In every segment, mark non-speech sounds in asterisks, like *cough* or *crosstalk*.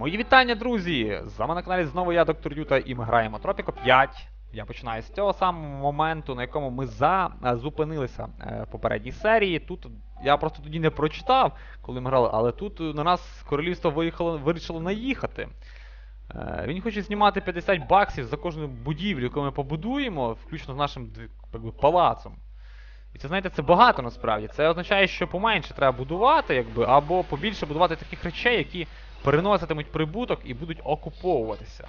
Мої вітання, друзі! З вами на каналі знову я, доктор Юта, і ми граємо Тропіко 5. Я починаю з цього самого моменту, на якому ми за, е, зупинилися е, в попередній серії. Тут я просто тоді не прочитав, коли ми грали, але тут на нас королівство виїхало, вирішило наїхати. Е, Він хоче знімати 50 баксів за кожну будівлю, яку ми побудуємо, включно з нашим якби, палацом. І це, знаєте, це багато насправді. Це означає, що поменше треба будувати, якби, або побільше будувати таких речей, які переноситимуть прибуток і будуть окуповуватися.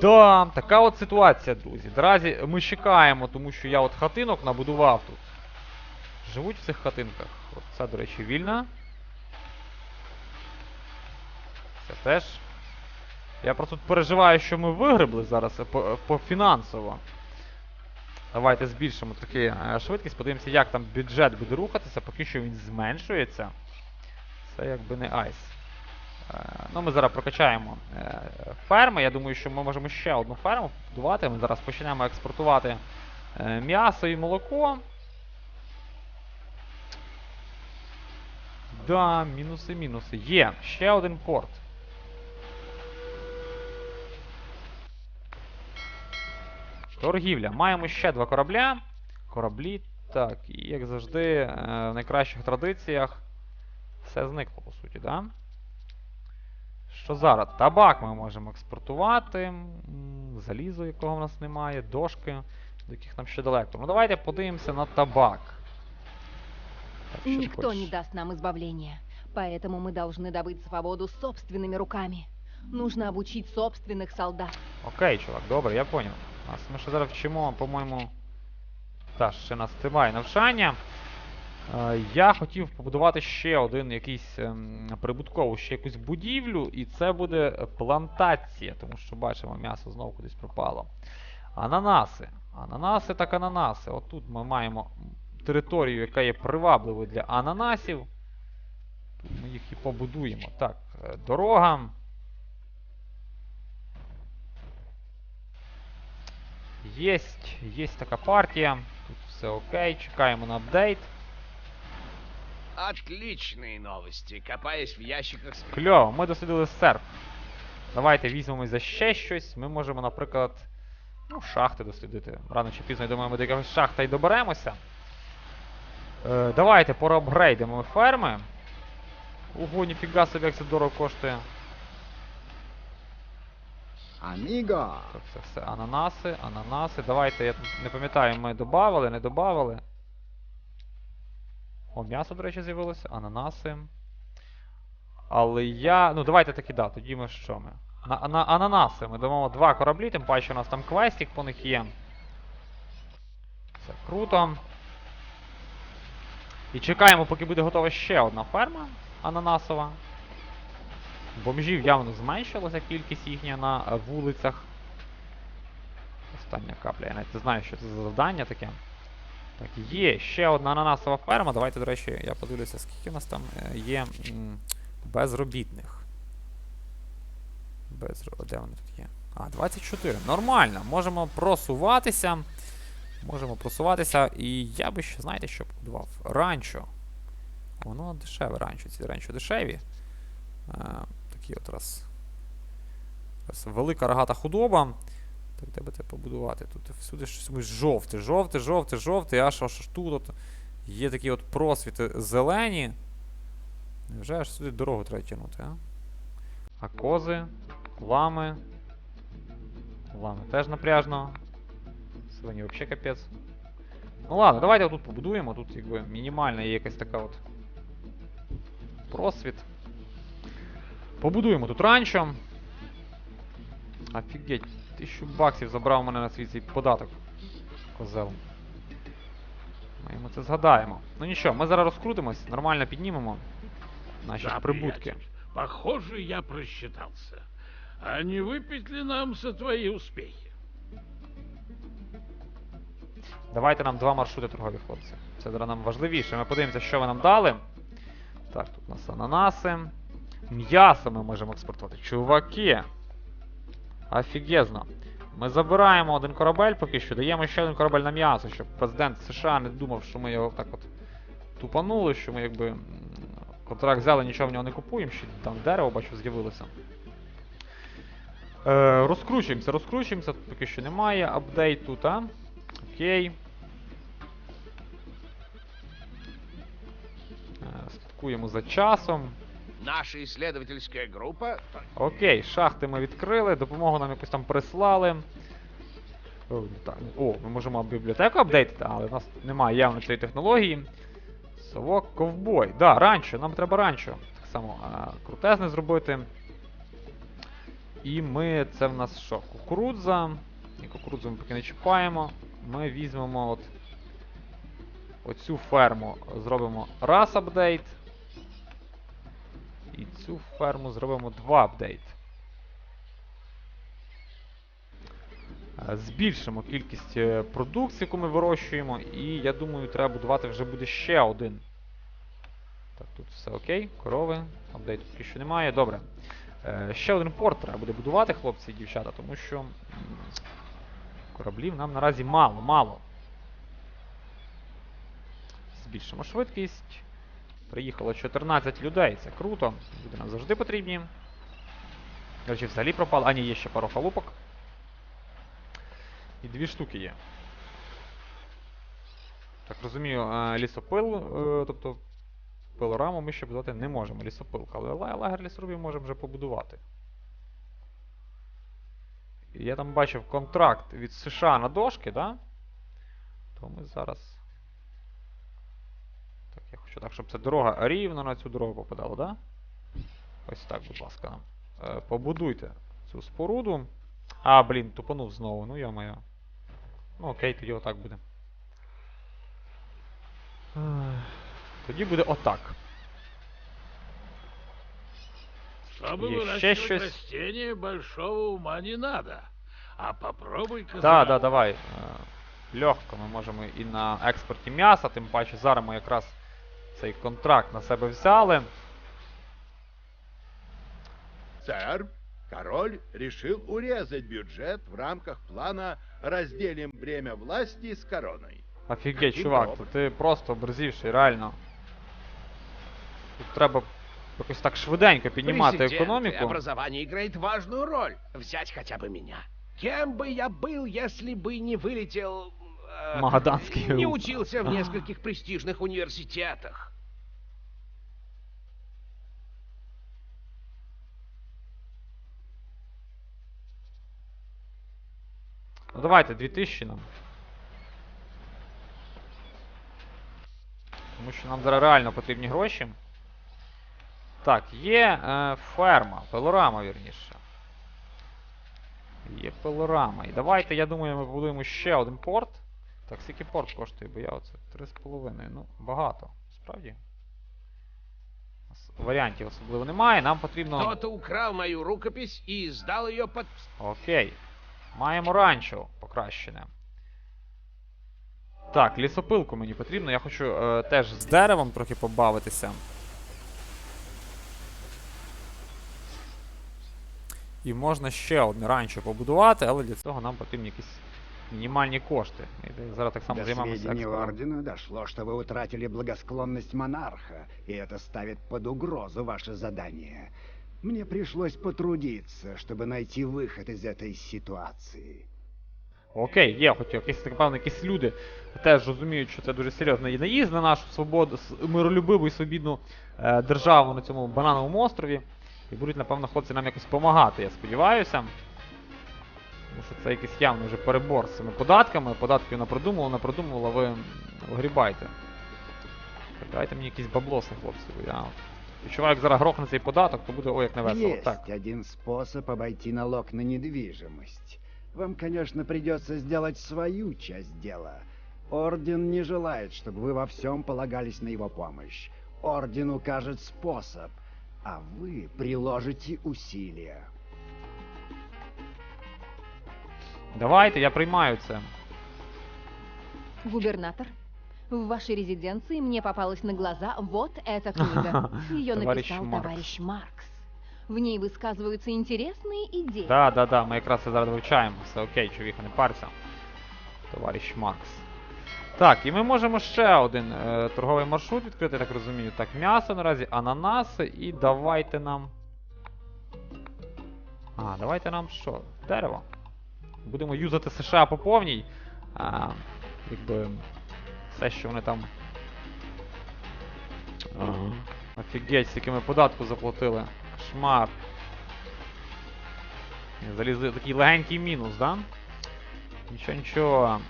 Да, така от ситуація, друзі. Наразі ми чекаємо, тому що я от хатинок набудував тут. Живуть в цих хатинках. От це, до речі, вільна. Це теж. Я просто тут переживаю, що ми вигребли зараз е, по, по фінансово. Давайте збільшимо трохи е, швидкість, подивимося, як там бюджет буде рухатися, поки що він зменшується. Це якби не айс. Е, ну, ми зараз прокачаємо е, ферми. Я думаю, що ми можемо ще одну ферму побудувати. Ми зараз почнемо експортувати е, м'ясо і молоко. Да, мінуси, мінуси. Є. Ще один порт. Торгівля. Маємо ще два корабля. Кораблі. Так, і як завжди, в найкращих традиціях все зникло, по суті, да? Що зараз? Табак ми можемо експортувати. м, Залізо, якого в нас немає, дошки, до яких нам ще далеко. Ну давайте подивимося на табак. Так, що ти Никто хочеш? не даст нам избавления. Поэтому мы должны добыть свободу собственными руками. Нужно обучить собственных солдат. Окей, чувак, добре, я поняв. Нас ми ще зараз вчимо, по-моєму. Та, ще нас триває навчання. Е, я хотів побудувати ще один якийсь ем, прибуткову, ще якусь будівлю, і це буде плантація, тому що бачимо, м'ясо знову кудись пропало. Ананаси. Ананаси так ананаси. Отут ми маємо територію, яка є привабливою для ананасів. Ми їх і побудуємо. Так, е, дорога. Єсть, єсть така партія. Тут все окей, чекаємо на апдейт. Отличные новости. Копаясь в ящиках с... Кльово, ми дослідили серф. Давайте візьмемо за ще щось. Ми можемо, наприклад, ну, шахти дослідити. Рано чи пізно, я думаю, ми до якогось шахта і доберемося. Е, давайте проапгрейдимо ферми. Ого, ніфіга собі, як це дорого коштує. Аміго! Так, все, все. Ананаси, ананаси. Давайте, я не пам'ятаю, ми додавали, не додавали. О, м'ясо, до речі, з'явилося, ананаси. Але я. Ну, давайте таки, да, тоді ми що ми? На, на ананаси ми дамо два кораблі, тим паче у нас там квестик по них є. Це круто. І чекаємо, поки буде готова ще одна ферма ананасова. Бомжів явно зменшилася кількість їхня на вулицях. Остання капля. Я навіть не знаю, що це за завдання таке. Так, є ще одна ананасова ферма. Давайте, до речі, я подивлюся, скільки у нас там е, є безробітних. Безро... Де вони тут є? А, 24. Нормально. Можемо просуватися. Можемо просуватися. І я би ще, знаєте, що побудував? Ранчо. Воно дешеве ранчо. Ці ранчо дешеві. Е, Такі от раз. Велика рогата худоба. Так, би це побудувати? Тут всюди щось жовте, жовте, жовте, жовте, аж аж тут от є такі от просвіти зелені. Невже аж сюди дорогу треба тягнути, а? А кози, лами. Лами теж напряжно. Свині взагалі капець. Ну ладно, давайте отут побудуємо. Тут якби мінімальна є якась така от просвіт. Побудуємо тут ранчо. Офігеть, тисячу баксів забрав у мене на свій цей податок. Козел. Ми йому це згадаємо. Ну нічого, ми зараз розкрутимось, нормально піднімемо наші Да, прибутки. приятель, Похоже, я просчитался. А не выпить ли нам за твои успехи? Давайте нам два маршрути торгові, хлопці. Це зараз нам важливіше. Ми подивимося, що ви нам дали. Так, тут у нас ананаси. М'ясо ми можемо експортувати. Чуваки! Офігезно. Ми забираємо один корабель поки що, даємо ще один корабель на м'ясо, щоб президент США не думав, що ми його так от тупанули, що ми якби Контракт взяли, нічого в нього не купуємо, ще там дерево, бачу, з'явилося. Е, розкручуємося, розкручуємося, тут поки що немає апдейту, та? Окей. Е, слідкуємо за часом. Наша исследовательская группа... Окей, шахти ми відкрили, допомогу нам якусь там прислали. О, ми можемо бібліотеку апдейтити, але в нас немає явно цієї технології. Совок ковбой. Да, ранчо, нам треба ранчо. Так само крутезне зробити. І ми. Це в нас що? Кукурудза. І кукурудзу ми поки не чіпаємо. Ми візьмемо от оцю ферму, зробимо раз апдейт. Цю ферму зробимо два апдейт. Е, Збільшимо кількість е, продукції, яку ми вирощуємо, і я думаю, треба будувати вже буде ще один. Так, тут все окей, корови, апдейту поки що немає. Добре. Е, Ще один порт треба буде будувати, хлопці і дівчата, тому що кораблів нам наразі мало, мало. Збільшимо швидкість. Приїхало 14 людей, це круто. Люди нам завжди потрібні. До речі, взагалі пропало. А, ні, є ще пару халупок. І дві штуки є. Так розумію, е, лісопил, е, тобто пилораму ми ще будувати не можемо, лісопилка, але ла- лагер лісорубів можемо вже побудувати. Я там бачив контракт від США на дошки, да? То ми зараз. Так, так, щоб ця дорога рівно на цю дорогу попадала, да? Ось так, будь ласка. Е, побудуйте цю споруду. А, блін, тупанув знову, ну я-моє. Ну окей, тоді отак буде. Тоді буде отак. Чтобы Еще выращивать щось? растения, большого ума не надо. А попробуй-ка... Да, да, давай. Е, Легко ми можемо і на експорті м'яса, тим паче зараз ми якраз цей контракт на себе взяли. Сэр, король решил урезать бюджет в рамках плана «Разделим бремя власти с короной». Офігеть, Яким чувак, добре. то ти просто образивший, реально. Тут треба якось так швиденько піднімати Президент, економіку. Образование играет важную роль. Взять хотя бы меня. Кем бы я был, если бы не вылетел... э, Магаданский Не учился в нескольких престижных университетах. Ну давайте, 2000 нам. Тому що нам зараз реально потрібні гроші. Так, є е, ферма, пилорама, вірніше. Є пилорама. І давайте, я думаю, ми побудуємо ще один порт. Так, скільки порт коштує, бо я оце 3,5. Ну, багато. Справді. Варіантів особливо немає. Нам потрібно. Кто-то украл мою рукопись и сдал ее под... Окей. Маємо ранчо покращене. Так, лісопилку мені потрібно. Я хочу е, теж з деревом трохи побавитися. І можна ще одне ранчо побудувати, але для цього нам потрібні якісь мінімальні кошти. Ми зараз так само До займаємося сведения експортом. Ордена дошло, что вы утратили благосклонность монарха, и это ставит под угрозу ваше задание. Мне пришлось потрудиться, чтобы найти выход из этой ситуации. Окей, є, хоч якісь, напевно, якісь люди теж розуміють, що це дуже серйозний наїзд на нашу свободу, с- миролюбиву і свобідну е, державу на цьому банановому острові. І будуть, напевно, хлопці нам якось допомагати, я сподіваюся. Тому що це якийсь явно вже перебор з цими податками. Податки вона продумувала, вона продумувала, ви вигрібайте. Так, Дайте мені якісь баблоси, хлопці. бо Я відчуваю, як зараз грохне цей податок, то буде ой як невесело. Есть Так. один способ обойти налог на недвижимость. Вам, конечно, придется сделать свою часть дела. Орден не желает, чтобы вы во всем полагались на его помощь. Орден укажет способ, а вы приложите усилия. Давайте, я приймаю це. Губернатор, в вашей резиденции мне попалась на глаза вот эта книга. *laughs* Ее Товарищ написал Маркс. товарищ Маркс. В ней высказываются интересные идеи. Да, да, да, ми якраз це зараз вивчаємо. Все окей, чоловіка, не парся. Товариш Маркс. Так, і ми можемо ще один е, торговий маршрут відкрити, так розумію. Так, м'ясо наразі, ананаси і давайте нам. А, давайте нам що? Дерево. Будемо юзати США по повній. А, якби все, що вони там. Ага. Офігеть, скільки ми податку заплатили. Кошмар. Залізли такий легенький мінус, да? Нічого, нічого.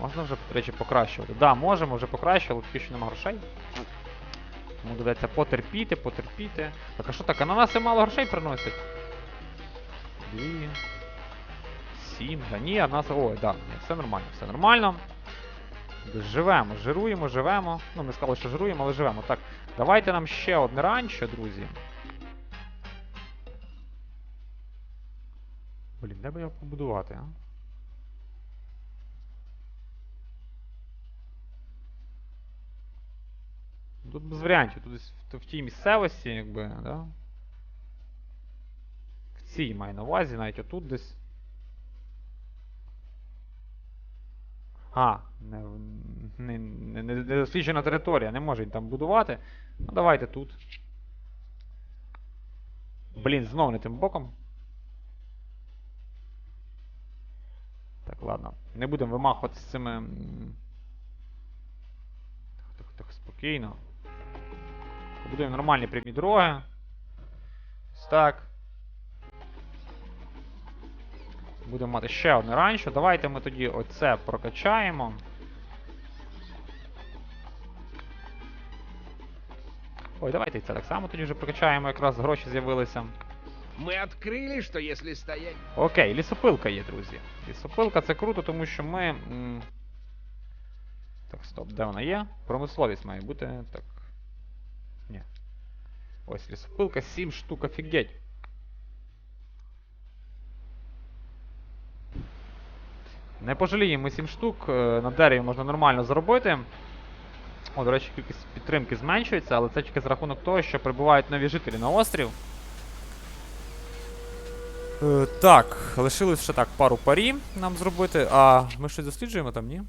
Можна вже, до речі, покращувати? Да, можемо вже покращувати, поки що нема грошей. Тому доведеться потерпіти, потерпіти. Так а що так, ананаси мало грошей приносять? Дві. Сім. Да ні, ананаси. Ой, да, ні, все нормально, все нормально. Живемо, жируємо, живемо. Ну, ми сказали, що жируємо, але живемо. Так, давайте нам ще одне ранчо, друзі. Блін, де би його побудувати, а? Тут без варіантів, тут в тій місцевості, якби, да? В цій маю на увазі, навіть отут десь. А, не, не, не, не, досліджена територія, не може там будувати. Ну давайте тут. Блін, знов не тим боком. Так, ладно. Не будемо вимахувати з цими. Так, так, так, спокійно. Побудуємо нормальні прямі дороги. Ось так. Будемо мати ще одне ранчо. Давайте ми тоді оце прокачаємо. Ой, давайте і це так само тоді вже прокачаємо, якраз гроші з'явилися. Мы открыли, что если стоять... Окей, лісопилка є, друзі. Лісопилка це круто, тому що ми. Так, стоп, де вона є? Промисловість має бути. Так. Ні. Ось лісопилка, 7 штук, офігеть. Не пожаліємо 7 штук, е, на дереві можна нормально заробити. О, до речі, кількість підтримки зменшується, але це тільки з рахунок того, що прибувають нові жителі на острів. Е, так, лишилось ще так пару парі нам зробити. А ми щось досліджуємо там, ні?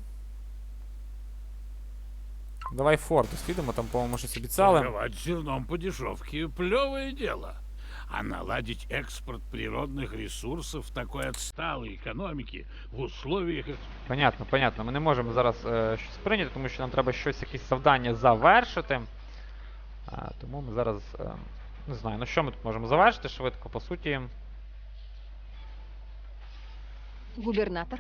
Давай форт дослідимо, там, по-моєму, щось обіцяли. Торговать зерном по дешевке – плевое дело. А наладить экспорт природных ресурсов в такой отсталой экономике в условиях... экс- Понятно, понятно. Ми не можемо зараз е, щось прийняти, тому що нам треба щось, якісь завдання завершити. А, тому ми зараз. Е, не знаю, ну що ми тут можемо завершити швидко, по суті. Губернатор,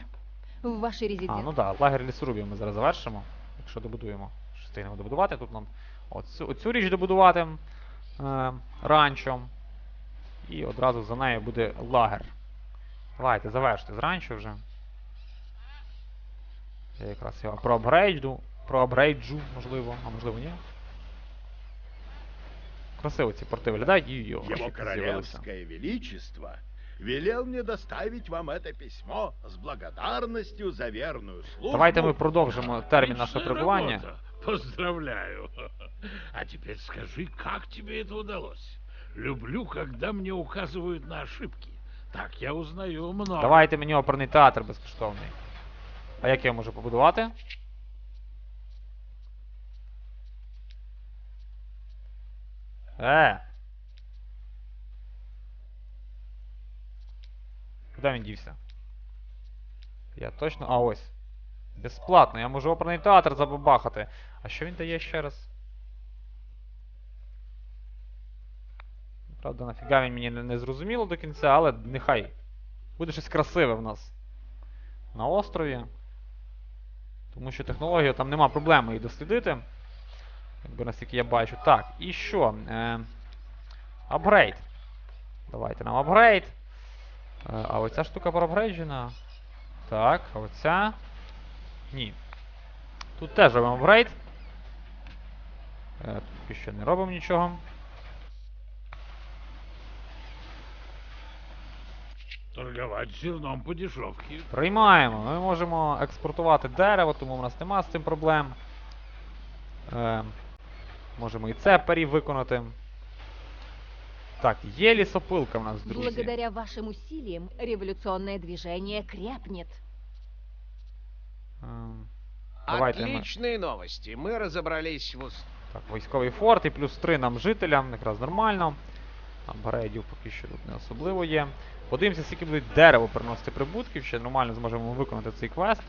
в вашей А, резиденции. ну так, да, лагер лісорубів ми зараз завершимо. Якщо добудуємо. Що встигнемо добудувати, тут нам оцю, оцю річ добудувати е, ранчо. І одразу за нею буде лагер. Давайте завершити з ранчо вже. Я якраз його проапгрейджу, проапгрейджу, можливо, а можливо ні. Красиво ці порти виглядають і йо, Его королевское величество велел мне доставить вам это письмо с благодарностью за верную службу. Давайте ми продовжимо термін нашого перебування. Поздравляю. А теперь скажи, как тебе это удалось? Люблю, когда мне указывают на ошибки. Так я узнаю много. Давайте мені оперний театр безкоштовний. А як я можу побудувати? Е. Куди він дівся? Я точно. А ось. Безплатно, я можу оперний театр забабахати. А що він дає ще раз? Правда, нафіга він мені не, зрозуміло до кінця, але нехай. Буде щось красиве в нас. На острові. Тому що технологія там нема проблеми її дослідити. Якби наскільки я бачу. Так, і що? Е, апгрейд. Давайте нам апгрейд. Е, а оця штука проапгрейджена. Так, а оця. Ні. Тут теж робимо апгрейд. Е, тут що не робимо нічого. Торговать зерном по дешевке. Приймаємо. Ми можемо експортувати дерево, тому в нас нема з цим проблем. Е, можемо і це парі виконати. Так, є лісопилка в нас, друзі. Благодаря вашим усилиям революционное движение крепнет. Ем, Давайте ми- Отличные новости. Мы разобрались в... ус- Так, військовий форт і плюс 3 нам жителям, якраз нормально. Апгрейдів поки що тут не особливо є. Подивимося, скільки буде дерево приносити прибутків, ще нормально зможемо виконати цей квест.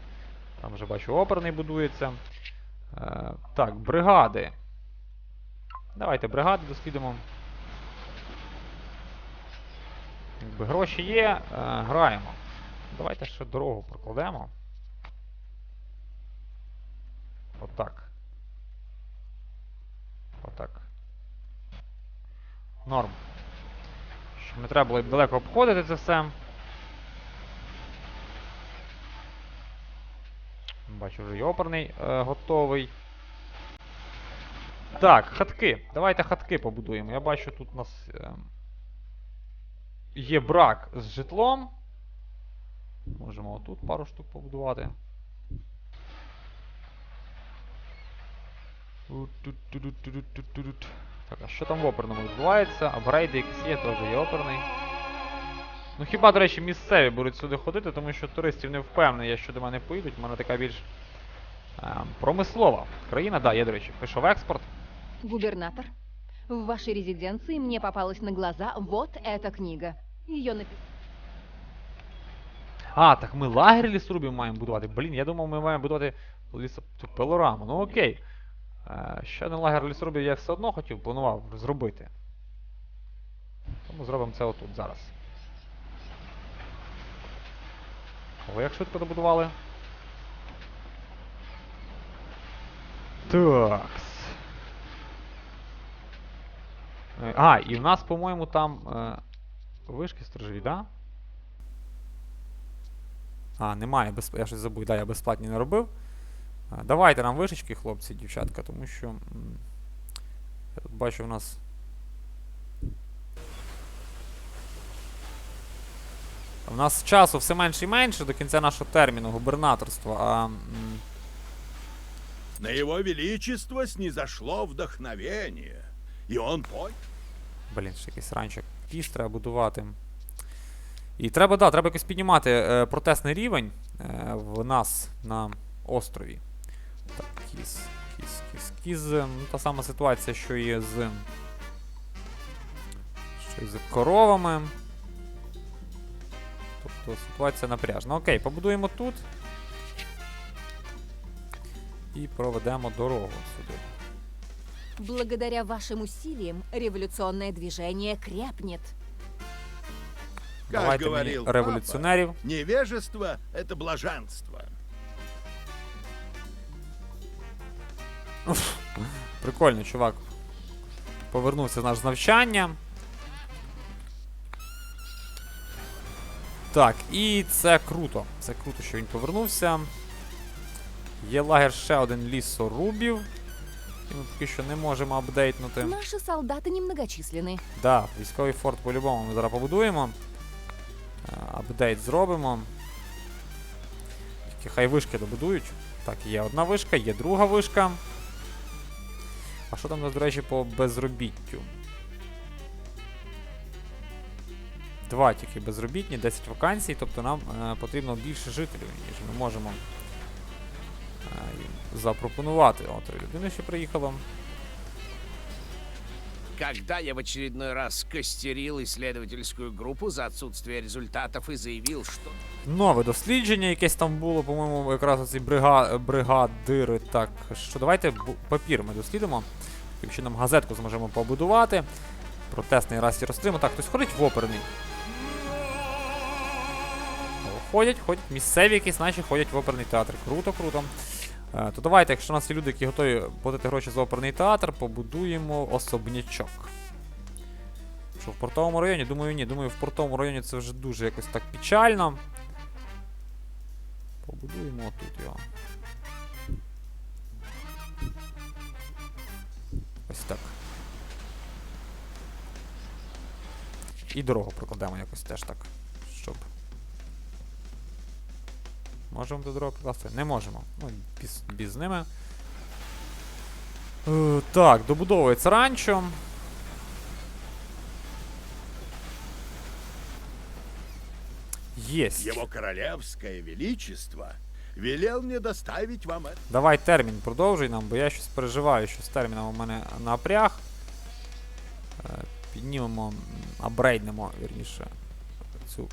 Там вже бачу, оперний будується. Е, так, бригади. Давайте бригади дослідимо. Якби гроші є, е, граємо. Давайте ще дорогу прокладемо. Отак. Отак. Норм. Щоб не треба було далеко обходити це все. Бачу, вже і оперний е, готовий. Так, хатки. Давайте хатки побудуємо. Я бачу, тут у нас е, є брак з житлом. Можемо отут пару штук побудувати. Тут-тут-тут-тут-тут-тут. Так, а що там в оперному відбувається? Апгрейди якісь є, теж є оперний. Ну хіба, до речі, місцеві будуть сюди ходити, тому що туристів не впевнений, що до мене поїдуть. У мене така більш ем, промислова країна. Да, є, до речі, пішов експорт. Губернатор, в вашей резиденции мне попалась на глаза вот эта книга. Ее написал... А, так ми лагерь лісорубів маємо будувати. Блін, я думав, ми маємо будувати лісо... пилораму. Ну окей. Ще один лагер лісорубів я все одно хотів, планував зробити. Тому зробимо це отут зараз. О, як швидко добудували. Такс. Е, А, і в нас, по-моєму, там е, вишки сторожові, да? А, немає, я щось забув, да, я безплатні не робив. Давайте нам вишечки, хлопці, дівчатка, тому що. Я тут бачу в нас. У нас часу все менше і менше до кінця нашого терміну губернаторства, а. На его величество снизошло вдохновение, и он понял, Блін, ще якийсь ранчик. Кіс треба будувати. І треба, да, треба якось піднімати е, протестний рівень е, в нас на острові. Так, кіс, кіс, кіз. ем, Ну, та сама ситуація, що і з. Що і з коровами. Тобто ситуація напряжна. Окей, побудуємо тут. І проведемо дорогу сюди. Благодаря вашим усилиям революционное движение крепнет. как Давайте говорил папа, невежество — это блаженство. Прикольно, чувак. Повернувся наш з навчання. Так, і це круто. Це круто, що він повернувся. Є лагер ще один лісорубів. І ми поки що не можемо апдейтнути. Наши солдаты немногочисленны. Да, військовий форт по-любому ми зараз побудуємо. Е, Апдейт зробимо. Тільки хай вишки добудують. Так, є одна вишка, є друга вишка. А що там, до речі, по безробіттю? Два тільки безробітні, 10 вакансій, тобто нам е, потрібно більше жителів, ніж ми можемо е, запропонувати. От людина ще приїхало. Когда я в очередной раз костерил исследовательскую группу за отсутствие результатов и заявил, что... Нове дослідження якесь там було, по-моєму, якраз оці брига... бригадири. Так, що давайте папір ми дослідимо. Таким чином газетку зможемо побудувати. Протестний раз і розстрімо. Так, хтось ходить в оперний. Ходять, ходять. Місцеві якісь наші ходять в оперний театр. Круто, круто. Е, то давайте, якщо у нас є люди, які готові платити гроші за оперний театр, побудуємо особнячок. Що в портовому районі? Думаю, ні. Думаю, в портовому районі це вже дуже якось так печально. Побудуємо отут його. Ось так. І дорогу прокладемо якось теж так. Щоб. Можемо до дороги прокласти? Не можемо. Ну, без, без ними. Е, так, добудовується ранчо. Єсть. Его королевское величество велел мне доставить вам это. Давай термін продовжуй нам, бо я щось переживаю, що з терміном у мене напряг. Е, Піднімемо, апгрейднемо, вірніше, цю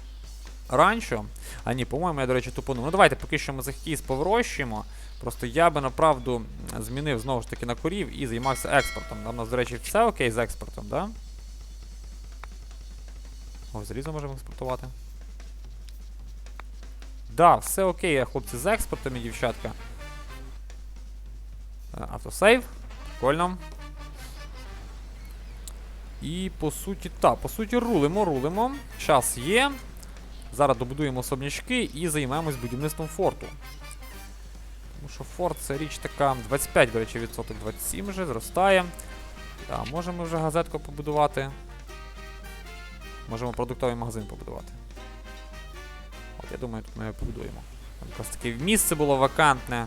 ранчо. А ні, по-моєму, я, до речі, тупону. Ну давайте поки що ми захтіс повирощуємо. Просто я би направду змінив знову ж таки на корів і займався експортом. Там у нас, до речі, все окей з експортом, да? О, залізо можемо експортувати. Да, все окей, хлопці, з експортом і дівчатка. Е, Автосейв. Прикольно. І по суті, так, по суті, рулимо, рулимо. Час є. Зараз добудуємо особнячки і займемось будівництвом форту. Тому що форт це річ така 25, до речі, відсоток 27 вже зростає. А можемо вже газетку побудувати. Можемо продуктовий магазин побудувати. От, я думаю, тут ми його побудуємо. Там якраз таке місце було вакантне.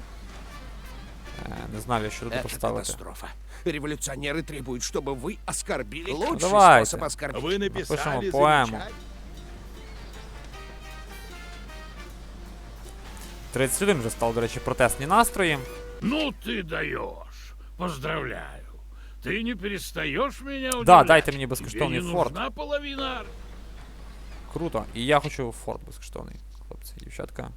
Е, не знаю, що тут Это поставити. катастрофа. Революционеры требуют, чтобы вы оскорбили. Лучший давайте. способ оскорбить. Вы Напишем написали поэму. замечательно. 31 вже стало, до речі, протестні настрої. Ну ты даешь. Поздравляю. Ты не перестаешь меня удивлять. Да, дайте мені безкоштовний Тебе не форт. нужна половина. Круто. І я хочу форт безкоштовний, хлопці, дівчатка.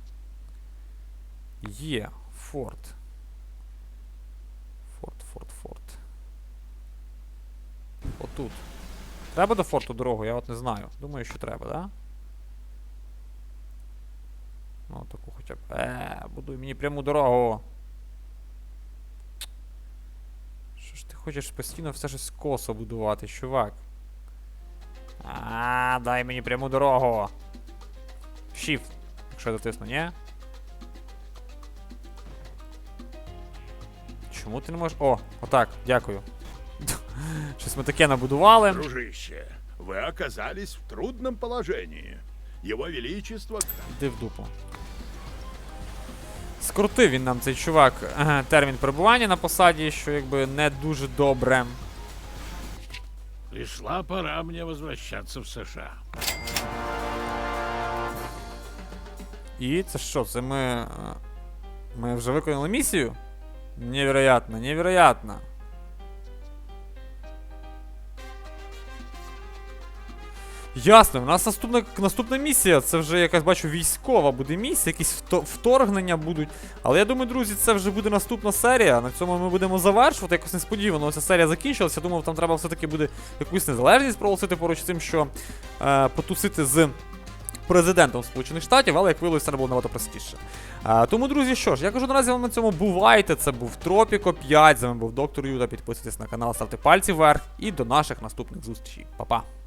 Є. Форт. Форт, форт, форт. Отут. Треба до форту дорогу, я от не знаю. Думаю, що треба, да? Ну, таку хоча б. Е, будуй мені пряму дорогу. Що ж ти хочеш постійно все щось косо будувати, чувак? А, дай мені пряму дорогу. Shift, якщо я дотисну, ні? Чому ти не можеш. О, отак, дякую. *laughs* Щось ми таке набудували. Дружище, вы оказались в трудном положении. Его Величество Іди в дупу. Скрутив він нам цей чувак термін перебування на посаді, що якби не дуже добре. Пришла пора мені возвращатися в США. І це що? Це ми. е, Ми вже виконали місію? Невероятно, невероятно. Ясно, у нас наступна, наступна місія. Це вже якась бачу військова буде місія, якісь вторгнення будуть. Але я думаю, друзі, це вже буде наступна серія. На цьому ми будемо завершувати. Якось несподівано ця серія закінчилася. Думав, там треба все-таки буде якусь незалежність проголосити поруч з тим, що е, потусити з президентом Сполучених Штатів, але як виявилося, це було набагато простіше. А, тому, друзі, що ж, я кажу наразі вам на цьому бувайте. Це був Тропіко 5. З вами був доктор Юда. Підписуйтесь на канал, ставте пальці вверх і до наших наступних зустрічей. Па-па.